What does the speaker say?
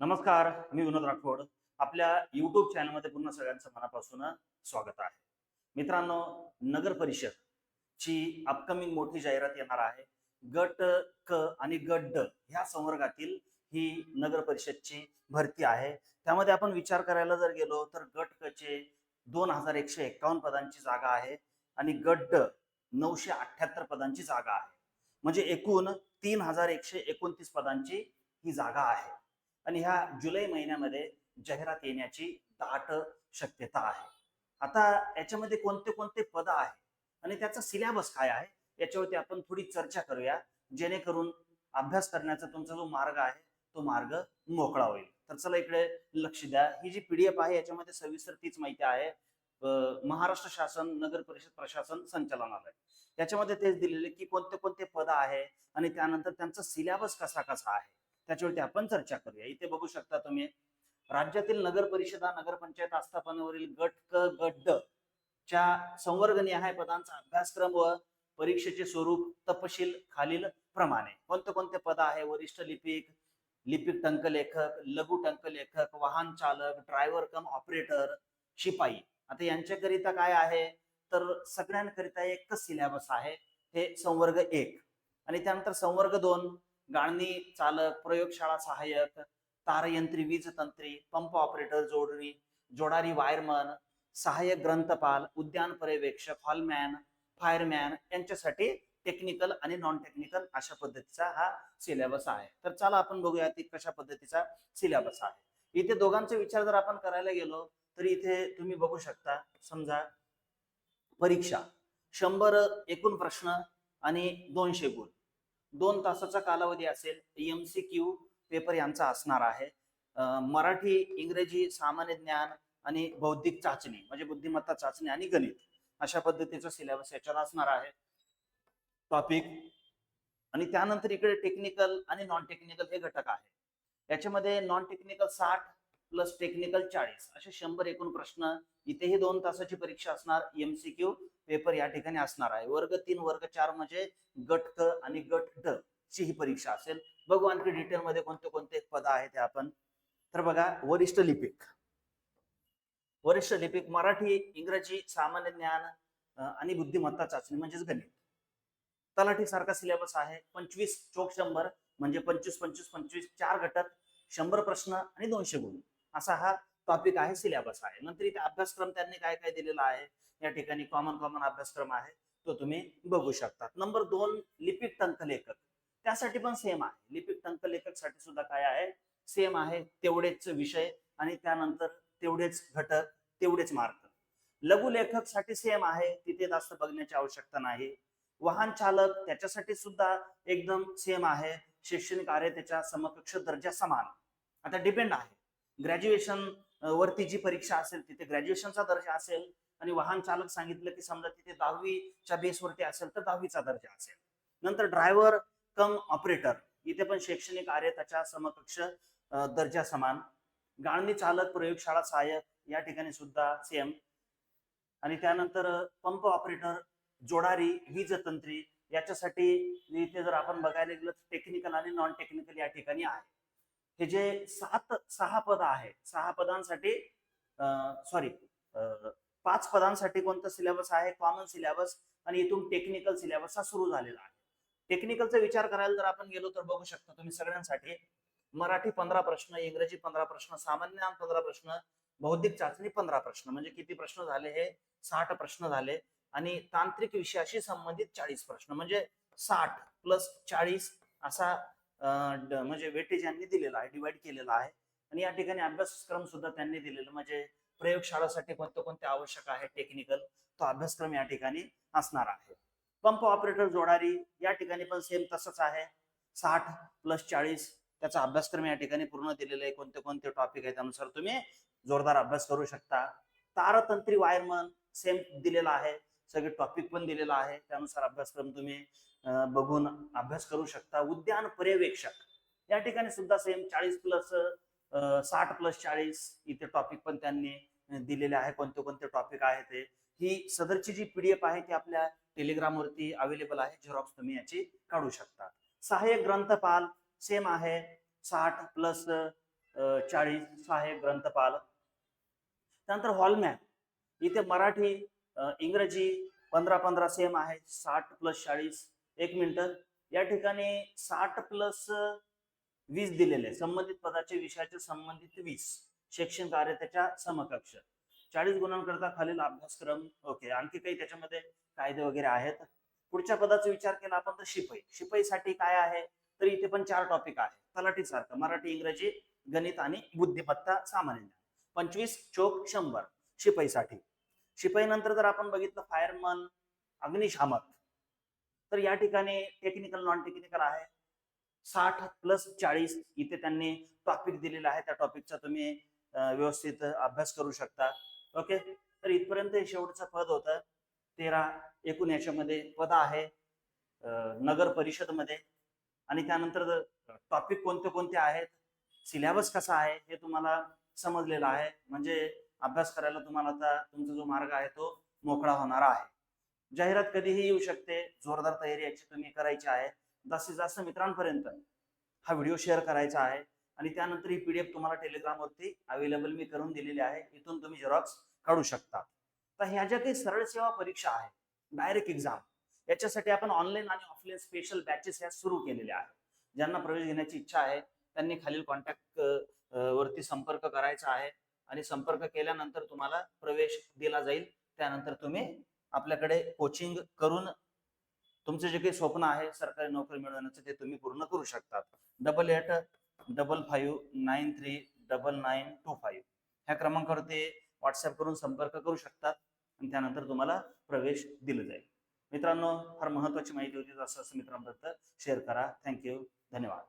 नमस्कार मी विनोद राठोड. आपल्या युट्यूब चॅनलमध्ये पुन्हा सगळ्यांचं मनापासून स्वागत आहे. मित्रांनो नगर परिषद ची अपकमिंग मोठी जाहिरात येणार आहे. गट क आणि गट ड ह्या संवर्गातील ही नगर परिषदची भरती आहे. त्यामध्ये आपण विचार करायला जर गेलो तर गट क चे दोन हजार एकशे एक्कावन्न पदांची जागा आहे आणि गट ड नऊशे अठ्ठ्याहत्तर पदांची जागा आहे. म्हणजे एकूण तीन हजार एकशे एकोणतीस पदांची ही जागा आहे. आणि ह्या जुलै महिन्यामध्ये जाहिरात येण्याची दाट शक्यता आहे. आता याच्यामध्ये कोणते कोणते पद आहे आणि त्याचा सिलेबस काय आहे याच्यावरती आपण थोडी चर्चा करूया जेणेकरून अभ्यास करण्याचा तुमचा जो मार्ग आहे तो मार्ग मोकळा होईल. तर चला इकडे लक्ष द्या. ही जी पीडीएफ आहे याच्यामध्ये सविस्तर तीच माहिती आहे. महाराष्ट्र शासन नगर परिषद प्रशासन संचालनालय. त्याच्यामध्ये तेच दिलेले की कोणते कोणते पद आहे आणि त्यानंतर त्यांचा सिलेबस कसा कसा आहे. त्याच्यावरती आपण चर्चा करूया. इथे बघू शकता तुम्ही राज्यातील नगर परिषदा नगरपंचायत आस्थापनावरील गट क गट ड च्या संवर्गनिहाय पदांचा अभ्यासक्रम व परीक्षेचे स्वरूप तपशील खालील प्रमाणे. कोणते कोणते पद आहे? वरिष्ठ लिपिक लिपिक टंकलेखक लघु टंकलेखक वाहन चालक ड्रायव्हर कम ऑपरेटर शिपाई. आता यांच्याकरिता काय आहे? तर सगळ्यांकरिता एकच सिलेबस आहे. हे संवर्ग एक. आणि त्यानंतर संवर्ग दोन. गाळणी चालक प्रयोगशाळा सहाय्यक तारयंत्री वीज तंत्री पंप ऑपरेटर जोडणी जोडारी वायरमन सहाय्यक ग्रंथपाल उद्यान पर्यवेक्षक हॉलमॅन फायरमॅन यांच्यासाठी टेक्निकल आणि नॉन टेक्निकल अशा पद्धतीचा हा सिलेबस आहे. तर चला आपण बघूया ती कशा पद्धतीचा सिलेबस आहे. इथे दोघांचे विचार जर आपण करायला गेलो तर इथे तुम्ही बघू शकता समजा परीक्षा. शंभर एकूण प्रश्न आणि दोनशे गुण. दोन तासाचा कालावधी असेल एम सी क्यू पेपर यांचा असणार आहे. मराठी इंग्रजी सामान्य ज्ञान आणि बौद्धिक चाचणी म्हणजे बुद्धिमत्ता चाचणी आणि गणित अशा पद्धतीचा सिलेबस याच्यात असणार आहे. टॉपिक आणि त्यानंतर इकडे टेक्निकल आणि नॉन टेक्निकल हे घटक आहे. याच्यामध्ये नॉन टेक्निकल साठ प्लस टेक्निकल चाळीस असे शंभर एकूण प्रश्न. इथेही दोन तासाची परीक्षा असणार एमसीक्यू पेपर या ठिकाणी असणार आहे. वर्ग तीन वर्ग चार म्हणजे गट क आणि गट ड ची ही परीक्षा असेल. बघू आणखी डिटेल मध्ये कोणते कोणते पद आहेत ते आपण तर बघा वरिष्ठ लिपिक. वरिष्ठ लिपिक मराठी इंग्रजी सामान्य ज्ञान आणि बुद्धिमत्ता चाचणी म्हणजेच गणित. तलाठी सारखा सिलेबस आहे. पंचवीस चोक शंभर म्हणजे पंचवीस पंचवीस पंचवीस चार घटक शंभर प्रश्न आणि दोनशे गुण. असा हा टॉपिक आहे सिलेबस आहे. नंतर इथे अभ्यासक्रम त्यांनी काय काय दिलेला आहे? या ठिकाणी कॉमन कॉमन अभ्यासक्रम आहे तो तुम्ही बघू शकता नंबर दोन लिपिक टंकलेखक त्यासाठी पण सेम आहे. लिपिक टंकलेखकसाठी सुद्धा काय आहे? सेम आहे तेवढेच विषय आणि त्यानंतर तेवढेच घटक तेवढेच मार्क लघु लेखकसाठी सेम आहे तिथे जास्त बघण्याची आवश्यकता नाही. वाहन चालक त्याच्यासाठी सुद्धा एकदम सेम आहे. शैक्षणिक कार्य त्याच्या समकक्ष दर्जा समान. आता डिपेंड आहे. ग्रॅज्युएशन वरती जी परीक्षा असेल तिथे ग्रॅज्युएशनचा दर्जा असेल आणि वाहन चालक सांगितलं की समजा तिथे दहावीच्या बेसवरती असेल तर दहावीचा दर्जा असेल. नंतर ड्रायव्हर कम ऑपरेटर इथे पण शैक्षणिक कार्य त्याच्या समकक्ष दर्जा समान. गाळणी चालक प्रयोगशाळा सहाय्यक या ठिकाणी सुद्धा सेम आणि त्यानंतर पंप ऑपरेटर जोडारी वीज तंत्री याच्यासाठी इथे जर आपण बघायला गेलं तर टेक्निकल आणि नॉन टेक्निकल या ठिकाणी आहे. हे जे सात सहा पद आहे सहा पदांसाठी सॉरी पाच पदांसाठी कोणता सिलेबस आहे? कॉमन सिलेबस आणि इथून टेक्निकल सिलेबस हा सुरू झालेला आहे. टेक्निकलचा विचार करायला जर आपण गेलो तर बघू शकता तुम्ही सगळ्यांसाठी मराठी पंधरा प्रश्न इंग्रजी पंधरा प्रश्न सामान्य ज्ञान पंधरा प्रश्न बौद्धिक चाचणी पंधरा प्रश्न. म्हणजे किती प्रश्न झाले हे? साठ प्रश्न झाले आणि तांत्रिक विषयाशी संबंधित चाळीस प्रश्न. म्हणजे साठ प्लस चाळीस असा म्हणजे वेटेज यांनी दिलेला आहे डिवाइड केलेला आहे. आणि या ठिकाणी अभ्यासक्रम सुद्धा त्यांनी दिलेला म्हणजे प्रयोगशाळासाठी कोणते कोणते आवश्यक आहे टेक्निकल तो अभ्यासक्रम या ठिकाणी असणार आहे. पंप ऑपरेटर जोडारी या ठिकाणी पण सेम तसंच आहे. साठ प्लस चाळीस त्याचा अभ्यासक्रम या ठिकाणी पूर्ण दिलेला आहे. कोणते कोणते टॉपिक आहे त्यानुसार तुम्ही जोरदार अभ्यास करू शकता. तारतंत्री वायरमन सेम दिलेला आहे. सगळे टॉपिक पण दिलेला आहे. त्यानुसार अभ्यासक्रम तुम्ही बघून अभ्यास करू शकता. उद्यान पर्यवेक्षक. या ठिकाणी सुद्धा सेम चाळीस प्लस साठ प्लस चाळीस इथे टॉपिक पण त्यांनी दिलेले आहे. कोणते कोणते टॉपिक आहे ते ही सदरची जी पीडीएफ आहे ती आपल्या टेलिग्रामवरती अवेलेबल आहे. झेरॉक्स तुम्ही याची काढू शकता. सहाय्यक ग्रंथपाल सेम आहे. साठ प्लस चाळीस सहाय्यक ग्रंथपाल. त्यानंतर हॉलमॅन इथे मराठी इंग्रजी पंधरा पंधरा सेम आहे साठ प्लस चाळीस. एक मिनिट. या ठिकाणी साठ प्लस वीस दिलेले संबंधित पदाचे विषयाचे संबंधित वीस. शैक्षणिक कार्य त्याच्या समकक्ष. चाळीस गुणांकरता खालील अभ्यासक्रम. ओके आणखी काही त्याच्यामध्ये कायदे वगैरे आहेत? पुढच्या पदाचा विचार केला आपण तर शिपाई शिपाईसाठी काय आहे? तर इथे पण चार टॉपिक आहे तलाठी सारखं मराठी इंग्रजी गणित आणि बुद्धिमत्ता सामान्य पंचवीस चोक शंभर. शिपाईसाठी शिपाई नंतर जर आपण बघितलं फायरमन अग्निशामक तर या ठिकाणी टेक्निकल नॉन टेक्निकल आहे. साठ प्लस चाळीस इथे त्यांनी टॉपिक दिलेला आहे. त्या टॉपिकचा तुम्ही व्यवस्थित अभ्यास करू शकता. ओके तर इथपर्यंत हे शेवटचं पद होतं. तेरा एकूण याच्यामध्ये पद आहे नगर परिषदमध्ये. आणि त्यानंतर टॉपिक कोणते कोणते आहेत सिलेबस कसा आहे हे तुम्हाला समजलेलं आहे. म्हणजे अभ्यास करायला तुम्हाला आता तुमचा जो मार्ग आहे तो मोकळा होणार आहे. जाहिरात कधीही येऊ शकते. जोरदार तयारी याची तुम्ही करायची आहे. जास्तीत जास्त मित्रांपर्यंत हा व्हिडिओ शेअर करायचा आहे. आणि त्यानंतर ही पीडीएफ तुम्हाला टेलिग्रामवरती अवेलेबल मी करून दिलेली आहे. इथून तुम्ही झेरॉक्स काढू शकता. तर ह्या ज्या काही सरळ सेवा परीक्षा आहे डायरेक्ट एक्झाम याच्यासाठी आपण ऑनलाईन आणि ऑफलाईन स्पेशल बॅचेस ह्या सुरू केलेल्या आहेत. ज्यांना प्रवेश घेण्याची इच्छा आहे त्यांनी खालील कॉन्टॅक्ट वरती संपर्क करायचा आहे. आणि संपर्क केल्यानंतर तुम्हाला प्रवेश दिला जाईल. त्यानंतर तुम्ही आपल्याकडे कोचिंग करून तुमचे जे काही स्वप्न आहे सरकारी नोकरी मिळवण्याचं ते तुम्ही पूर्ण करू शकतात. Double eight double five nine three double nine two five ह्या क्रमांकावरती व्हॉट्सअप करून संपर्क करू शकतात आणि त्यानंतर तुम्हाला प्रवेश दिला जाईल. मित्रांनो फार महत्वाची माहिती होती असं असं मित्रांबद्दल शेअर करा. थँक्यू धन्यवाद.